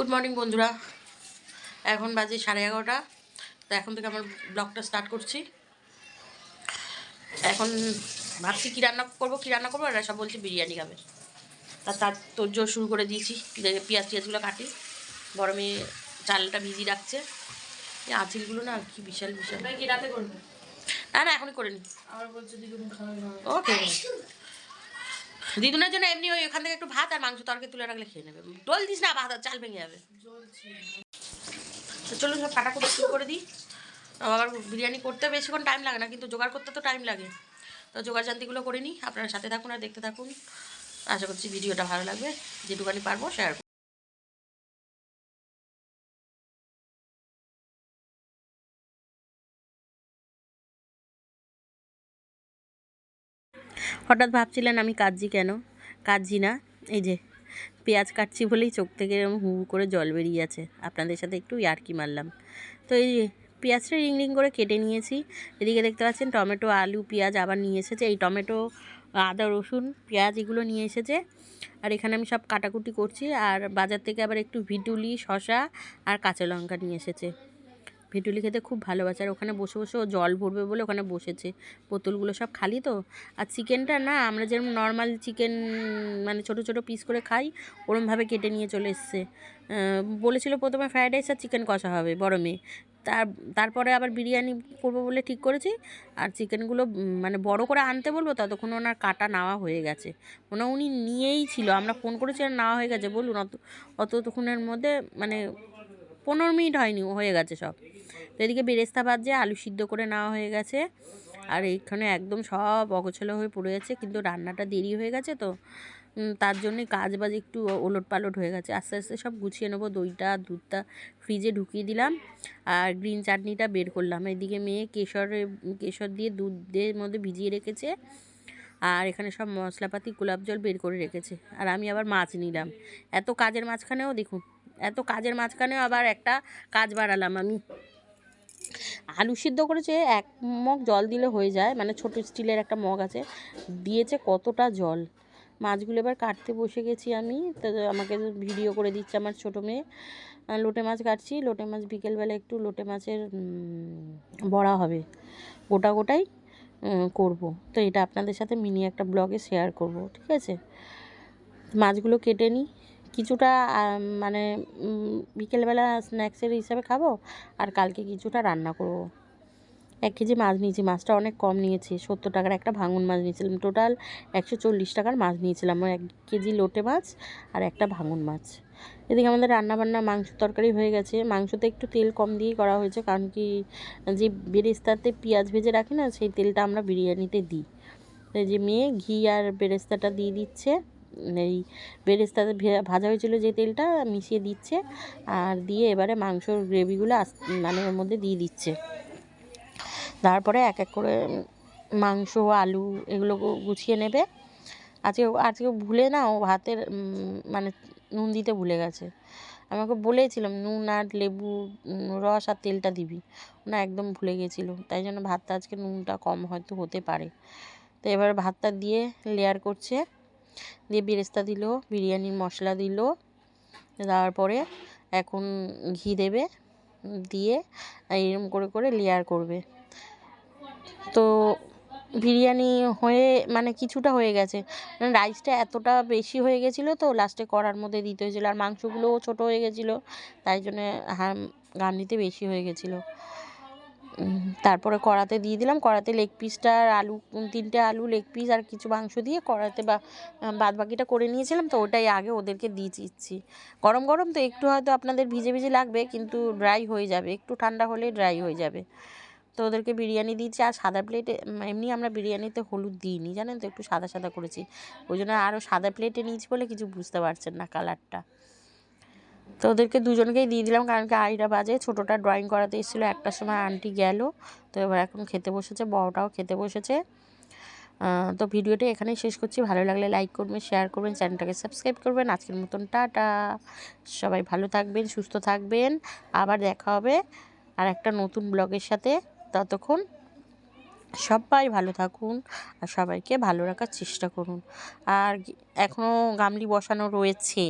Good morning বন্ধুরা। এখন বাজে সাড়ে এগারোটা। তো এখন থেকে আমার ব্লগটা স্টার্ট করছি। এখন ভাবছি কী রান্না করব কী রান্না করব আর সব বলছে বিরিয়ানি খাবে। তা তার তোর শুরু করে দিয়েছি। পেঁয়াজ টিয়াজগুলো কাটি বড় মেয়ে চালটা ভিজি রাখছে। এই আঁচিলগুলো না কি বিশাল বিশাল। না না এখনই করে না। ওকে দিদুনের জন্য এমনি ওই ওখান থেকে একটু ভাত আর মাংস তরকারি তুলে রাখলে খেয়ে নেবে। ডোল দিস না, ভাত আর চাল ভেঙে যাবে। তো চলুন সব কাটা করে শুরু করে দিই। আবার বিরিয়ানি করতে বেশিক্ষণ টাইম লাগে না, কিন্তু জোগাড় করতে তো টাইম লাগে। তো জোগাড় জান্তিগুলো করে নিই, আপনারা সাথে থাকুন আর দেখতে থাকুন। আশা করছি ভিডিওটা ভালো লাগবে। যেটুকানি পারব শেয়ার হঠাৎ ভাবছিলেন আমি কাটছি কেন? কাটছি না? এই যে, পেঁয়াজ কাটছি বলেই চোখ থেকে এরকম হু হু করে জল বেরিয়ে আছে। আপনাদের সাথে একটু ইয়ার্কি মারলাম। তো এই পেঁয়াজটা রিং রিং করে কেটে নিয়েছি। এদিকে দেখতে পাচ্ছেন টমেটো, আলু, পেঁয়াজ আবার নিয়ে এসেছে। এই টমেটো, আদা, রসুন, পেঁয়াজ এগুলো নিয়ে এসেছে। আর এখানে আমি সব কাটাকুটি করছি। আর বাজার থেকে আবার একটু ভিটুলি শশা আর কাঁচা লঙ্কা নিয়ে এসেছে। ভেটুলি খেতে খুব ভালোবাসে। আর ওখানে বসে বসে ও জল ভরবে বলে ওখানে বসেছে। বোতলগুলো সব খালি তো। আর চিকেনটা না, আমরা যেরকম নর্মাল চিকেন মানে ছোট ছোট পিস করে খাই ওরমভাবে কেটে নিয়ে চলে এসছে। বলেছিল প্রথমে ফ্রায়েড রাইস আর চিকেন কষা হবে, বড় মেয়ে। তার, তারপরে আবার বিরিয়ানি করব বলে ঠিক করেছি। আর চিকেনগুলো মানে বড় করে আনতে বলব, ততক্ষণ ওনার কাটা নেওয়া হয়ে গেছে। ওনা উনি নিয়েই ছিল। আমরা ফোন করেছি, আর নেওয়া হয়ে গেছে। বলুন, অত, অতক্ষণের মধ্যে মানে পনেরো মিনিট হয়নি, হয়ে গেছে সব। তো এদিকে বেরেস্তা ভাজছে আলু সিদ্ধ করে নেওয়া হয়ে গেছে। আর এইখানে একদম সব অগোছালো হয়ে পড়ে গেছে কিন্তু রান্নাটা দেরি হয়ে গেছে তো। তার জন্যে কাজ বাজ একটু ওলট পালট হয়ে গেছে। আস্তে আস্তে সব গুছিয়ে নেব, দইটা, দুধটা ফ্রিজে ঢুকিয়ে দিলাম। আর গ্রিন চাটনিটা বের করলাম। এদিকে মেয়ে কেশরে, কেশর দিয়ে দুধের মধ্যে ভিজিয়ে রেখেছে। আর এখানে সব মশলাপাতি, গোলাপ জল বের করে রেখেছে। আর আমি আবার মাছ নিলাম। এত কাজের মাঝখানেও, দেখুন, এত কাজের মাঝখানেও আবার একটা কাজ বাড়ালাম আমি। আলু সিদ্ধ করেছে, এক মগ জল দিলে হয়ে যায় মানে ছোট স্টিলের একটা মগ আছে, দিয়েছে কতটা জল? মাছগুলো এবার কাটতে বসে গেছি আমি, তো আমাকে ভিডিও করে দিচ্ছে আমার ছোটো মেয়ে। লোটে মাছ কাটছি, লোটে মাছ বিকেলবেলা একটু লোটে মাছের বড়া হবে, গোটা গোটাই করব। তো এটা আপনাদের সাথে মিনি একটা ব্লগে শেয়ার করব, ঠিক আছে? মাছগুলো কেটে নিই কিছুটা মানে বিকেলবেলা স্ন্যাক্সের হিসাবে খাব আর কালকে কিছুটা রান্না করব। এক কেজি মাছ নিয়েছি, মাছটা অনেক কম নিয়েছি, সত্তর টাকার একটা ভাঙন মাছ নিয়েছিলাম। টোটাল একশো চল্লিশ টাকার মাছ নিয়েছিলাম এক কেজি লোটে মাছ আর একটা ভাঙন মাছ। এদিকে আমাদের রান্নাবান্না মাংস তরকারি হয়ে গেছে। মাংসতে একটু তেল কম দিয়েই করা হয়েছে, কারণ কি, যে বেরেস্তাতে পেঁয়াজ ভেজে রাখি না, সেই তেলটা আমরা বিরিয়ানিতে দিই। যে মেয়ে ঘি আর বেরেস্তাটা দিয়ে দিচ্ছে। এই বেরেস্তাতে ভাজা হয়েছিল যে তেলটা মিশিয়ে দিচ্ছে আর দিয়ে এবারে মাংসর গ্রেভিগুলো মানে ওর মধ্যে দিয়ে দিচ্ছে। তারপরে এক এক করে মাংস, আলু এগুলো গুছিয়ে নেবে। আজকে আজকে ভুলে না, ও ভাতের মানে নুন দিতে ভুলে গেছে। আমাকে বলেছিলাম, নুন আর লেবু রস আর তেলটা দিবি। না, একদম ভুলে গেছিল। তাই জন্য ভাতটা আজকে নুনটা কম হয়তো হতে পারে। তো এবার ভাতটা দিয়ে লেয়ার করছে। দিয়ে বেরেস্তা দিল, বিরিয়ানির মশলা দিল দেওয়ার পরে এখন ঘি দেবে, দিয়ে এরকম করে করে লেয়ার করবে। তো বিরিয়ানি হয়ে মানে কিছুটা হয়ে গেছে। মানে রাইসটা এতটা বেশি হয়ে গেছিল তো লাস্টে কড়ার মধ্যে দিতে হয়েছিলো। আর মাংসগুলোও ছোটো হয়ে গেছিল, তাই জন্যে হাম গামলিতে বেশি হয়ে গেছিল। তারপরে কড়াতে দিয়ে দিলাম। কড়াতে লেগ পিসটা আর আলু তিনটে আলু লেগ পিস আর কিছু মাংস দিয়ে কড়াতে বা বাদ বাকিটা করে নিয়েছিলাম। তো ওটাই আগে ওদেরকে দিয়ে দিচ্ছি। গরম গরম তো একটু হয়তো আপনাদের ভিজে ভিজে লাগবে, কিন্তু ড্রাই হয়ে যাবে। একটু ঠান্ডা হলে ড্রাই হয়ে যাবে। তো ওদেরকে বিরিয়ানি দিয়েছি আর সাদা প্লেটে এমনি আমরা বিরিয়ানিতে হলুদ দিইনি, জানেন তো? একটু সাদা সাদা করেছি। ওই জন্য আরও সাদা প্লেটে নিয়েছি বলে কিছু বুঝতে পারছেন না কালারটা তো ওদেরকে দুজনকেই দিয়ে দিলাম কারণ কি আড়াইটা বাজে, ছোটোটা ড্রয়িং করাতে এসেছিল একটার সময় আন্টি গেল। তো এবার এখন খেতে বসেছে, বড়টাও খেতে বসেছে। তো ভিডিওটা এখানেই শেষ করছি। ভালো লাগলে লাইক করবেন শেয়ার করবেন চ্যানেলটাকে সাবস্ক্রাইব করবেন। আজকের মতন টাটা। সবাই ভালো থাকবেন, সুস্থ থাকবেন। আবার দেখা হবে আর একটা নতুন ব্লগের সাথে। ততক্ষণ সবাই ভালো থাকুন আর সবাইকে ভালো রাখার চেষ্টা করুন। আর এখনও গামলি বসানো রয়েছে।